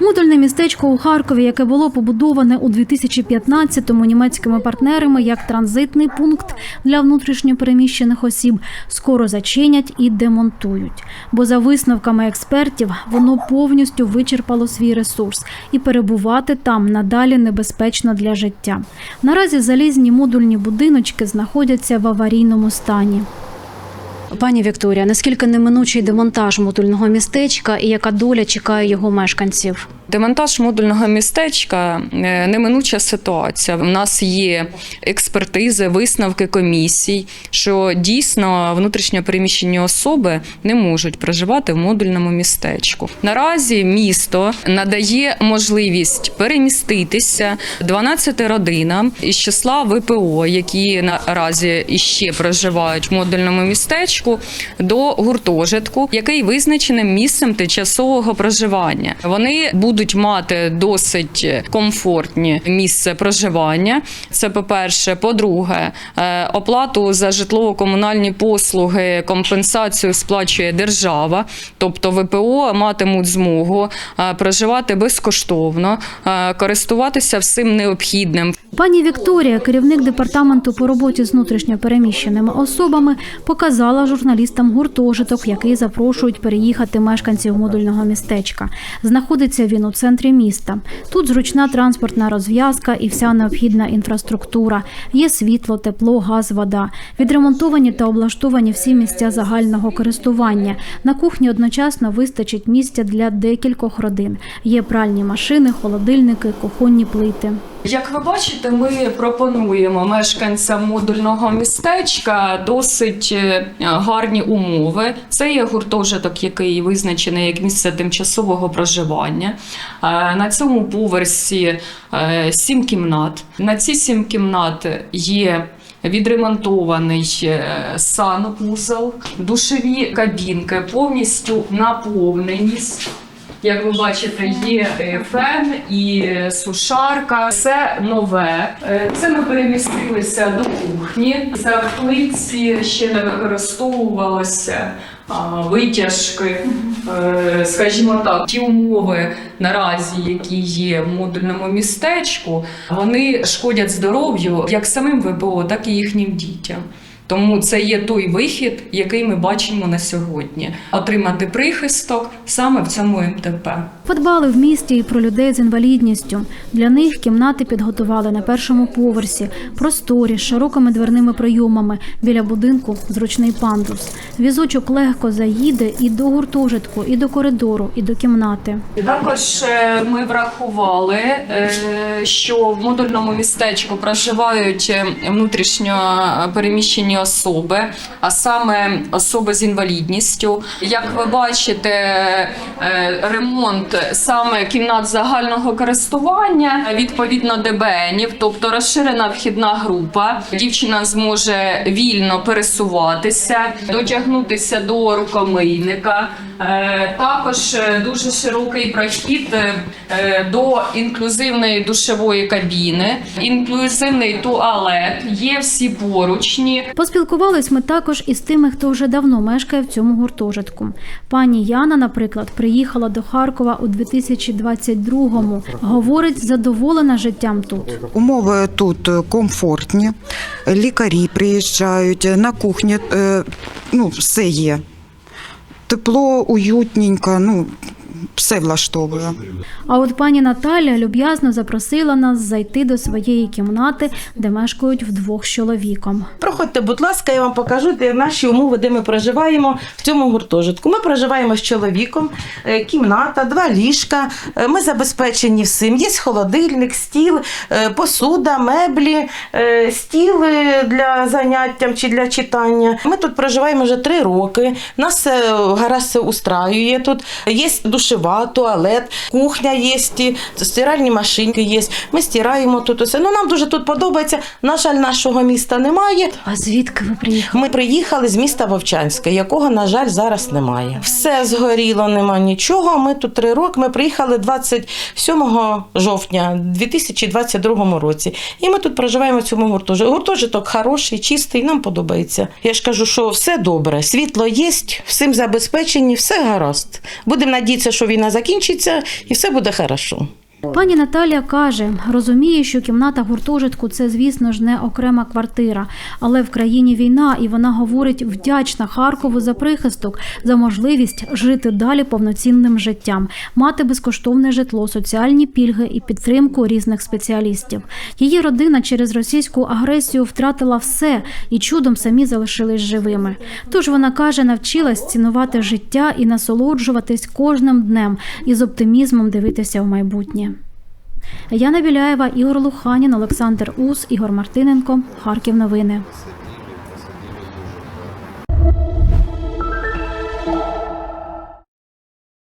Модульне містечко у Харкові, яке було побудоване у 2015-му німецькими партнерами як транзитний пункт для внутрішньопереміщених осіб, скоро зачинять і демонтують. Бо за висновками експертів воно повністю вичерпало свій ресурс, і перебувати там надалі небезпечно для життя. Наразі залізні модульні будиночки знаходяться в аварійному стані. Пані Вікторія, наскільки неминучий демонтаж модульного містечка і яка доля чекає його мешканців? Демонтаж модульного містечка е, неминуча ситуація. У нас є експертизи, висновки комісій, що дійсно внутрішньо переміщені особи не можуть проживати в модульному містечку. Наразі місто надає можливість переміститися 12 родинам із числа ВПО, які наразі іще проживають в модульному містечку, до гуртожитку, який визначеним місцем тимчасового проживання. Вони будуть мати досить комфортні місце проживання. Це по-перше. По-друге, е, оплату за житлово-комунальні послуги, компенсацію сплачує держава, тобто ВПО матимуть змогу е, проживати безкоштовно, е, користуватися всім необхідним. Пані Вікторія, керівник департаменту по роботі з внутрішньо переміщеними особами, показала журналістам гуртожиток, який запрошують переїхати мешканців модульного містечка. Знаходиться він у центрі міста. Тут зручна транспортна розв'язка і вся необхідна інфраструктура. Є світло, тепло, газ, вода. Відремонтовані та облаштовані всі місця загального користування. На кухні одночасно вистачить місця для декількох родин. Є пральні машини, холодильники, кухонні плити. Як ви бачите, ми пропонуємо мешканцям модульного містечка досить е, гарні умови. Це є гуртожиток, який визначений як місце тимчасового проживання. Е, На цьому поверсі е, сім кімнат. На ці сім кімнат є. Відремонтований санвузол, душові кабінки повністю наповнені. Як ви бачите, є е, фен і е, сушарка. Все нове. Е, Це ми перемістилися до кухні. За в плитці ще не використовувалося витяжки. Скажімо так, ті умови наразі, які є в модульному містечку, вони шкодять здоров'ю як самим ВПО, так і їхнім дітям. Тому це є той вихід, який ми бачимо на сьогодні: отримати прихисток саме в цьому МТП. Подбали в місті і про людей з інвалідністю. Для них кімнати підготували на першому поверсі, просторі з широкими дверними прийомами. Біля будинку зручний пандус. Візочок легко заїде і до гуртожитку, і до коридору, і до кімнати. Також е, ми врахували, е, що в модульному містечку проживають е, внутрішньо переміщені особи, а саме особи з інвалідністю. Як ви бачите, ремонт саме кімнат загального користування відповідно ДБНів, тобто розширена вхідна група. Дівчина зможе вільно пересуватися, дотягнутися до рукомийника. Е, Також е, дуже широкий прохід е, до інклюзивної душової кабіни, інклюзивний туалет, є всі поручні. Поспілкувались ми також із тими, хто вже давно мешкає в цьому гуртожитку. Пані Яна, наприклад, приїхала до Харкова у 2022-му. Говорить, задоволена життям тут. Умови тут комфортні, лікарі приїжджають, на кухні ну, все є. Тепло, уютненько, ну, все влаштовує. А от пані Наталя люб'язно запросила нас зайти до своєї кімнати, де мешкають вдвох з чоловіком. Проходьте, будь ласка, я вам покажу де наші умови, де ми проживаємо в цьому гуртожитку. Ми проживаємо з чоловіком, е, кімната, два ліжка. е, Ми забезпечені всім. Є холодильник, стіл, е, посуда, меблі, стіл для заняття чи для читання. Ми тут проживаємо вже три роки. Нас гаразд устраює тут. Є душева, туалет, кухня є, стиральні машинки є. Ми стираємо тут усе. Ну нам дуже тут подобається. На жаль, нашого міста немає. А звідки ви приїхали? Ми приїхали з міста Вовчанська, якого, на жаль, зараз немає. Все згоріло, нема нічого. Ми тут три роки. Ми приїхали 27 жовтня 2022 році. І ми тут проживаємо в цьому гуртожитку. Гуртожиток хороший, чистий, нам подобається. Я ж кажу, що все добре. Світло є, всім забезпечені, все гаразд. Будемо надіятися, що війна закінчиться і все буде хорошо. Пані Наталія каже, розуміє, що кімната гуртожитку це, звісно ж, не окрема квартира, але в країні війна, і вона говорить вдячна Харкову за прихисток, за можливість жити далі повноцінним життям, мати безкоштовне житло, соціальні пільги і підтримку різних спеціалістів. Її родина через російську агресію втратила все і чудом самі залишились живими. Тож вона каже, навчилась цінувати життя і насолоджуватись кожним днем і з оптимізмом дивитися в майбутнє. Яна Біляєва, Ігор Луханін, Олександр Ус, Ігор Мартиненко. Харків новини.